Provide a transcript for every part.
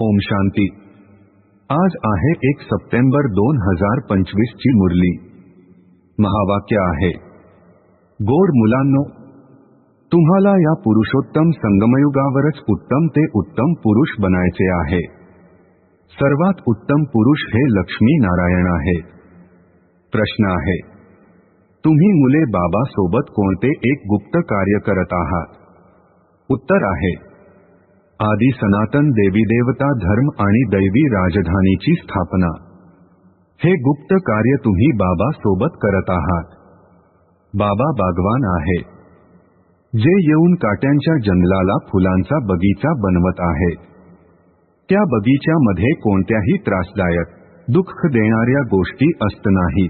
ओम शांती। आज आहे एक सप्टेंबर दोन हजार पंचवीस ची मुरली. महावाक्य आहे गोड मुलांनो तुम्हाला या पुरुषोत्तम संगमयुगावरच उत्तम ते उत्तम पुरुष बनायचे आहे. सर्वात उत्तम पुरुष हे लक्ष्मी नारायण आहे. प्रश्न आहे तुम्ही मुले बाबा सोबत कोणते एक गुप्त कार्य करत आहात? उत्तर आहे आदी सनातन देवी देवता धर्म आणि दैवी राजधानीची स्थापना. हे गुप्त कार्य तुम्ही बाबा सोबत करत आहात. बाबा बागवान आहे. जे येऊन काट्यांच्या जंगलाला फुलांचा बगीचा बनवत आहे. त्या बगीच्यामध्ये कोणत्याही त्रासदायक दुःख देणाऱ्या गोष्टी असत नाही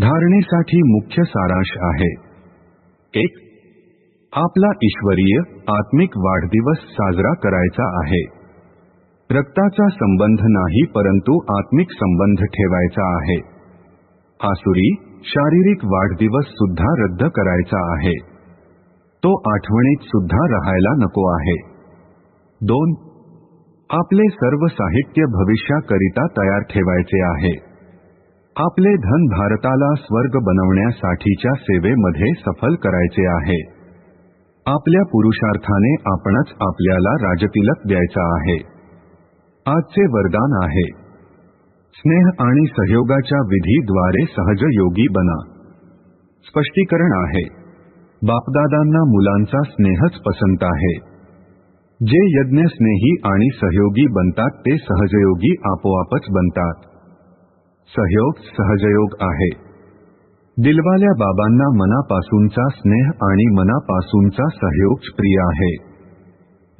धारणेसाठी मुख्य सारांश आहे. एक आपला ईश्वरीय आत्मिक वाढदिवस साजरा करायचा आहे. रक्ताचा संबंध नाही परंतु आत्मिक संबंध ठेवायचा आहे. आसुरी शारीरिक वाढदिवस सुद्धा रद्द करायचा आहे. तो आठवणीत सुद्धा राहायला नको आहे. दोन आपले सर्व साहित्य भविष्याकरिता तयार ठेवायचे आहे. आपले धन भारताला स्वर्ग बनवण्यासाठीच्या सेवेमध्ये सफल करायचे आहे. आपल्या पुरुषार्थाने आपणच आपल्याला राजतिलक द्यायचा आहे. आजचे वरदान आहे. स्नेह आणि सहयोगाच्या विधीद्वारे सहज योगी बना. स्पष्टीकरण आहे. बापदादांना मुलांचा स्नेहच पसंत आहे. जे यज्ञ स्नेही आणि सहयोगी बनतात ते सहजयोगी आपोआपच बनतात. सहयोग सहजयोग आहे. दिलवाल्या बाबांना मनापासूनचा स्नेह आणि मनापासूनचा सहयोग प्रिय आहे.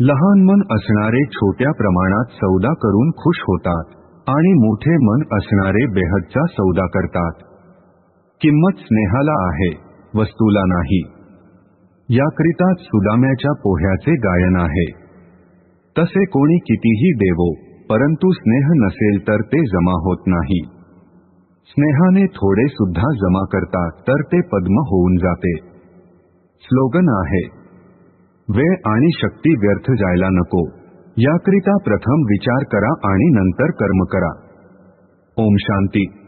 लहान मन असणारे छोट्या प्रमाणात सौदा करून खुश होतात आणि मोठे मन असणारे बेहदचा सौदा करतात. किंमत स्नेहाला आहे वस्तूला नाही. याकरिताच सुदाम्याच्या पोह्याचे गायन आहे. तसे कोणी कितीही देवो परंतु स्नेह नसेल तर ते जमा होत नाही. स्नेहाने थोडे सुधा जमा करता तर ते पद्म होऊन जाते। स्लोगन आहे वे आणि शक्ती व्यर्थ जायला नको. याकरिता प्रथम विचार करा आणि नंतर कर्म करा. ओम शांती.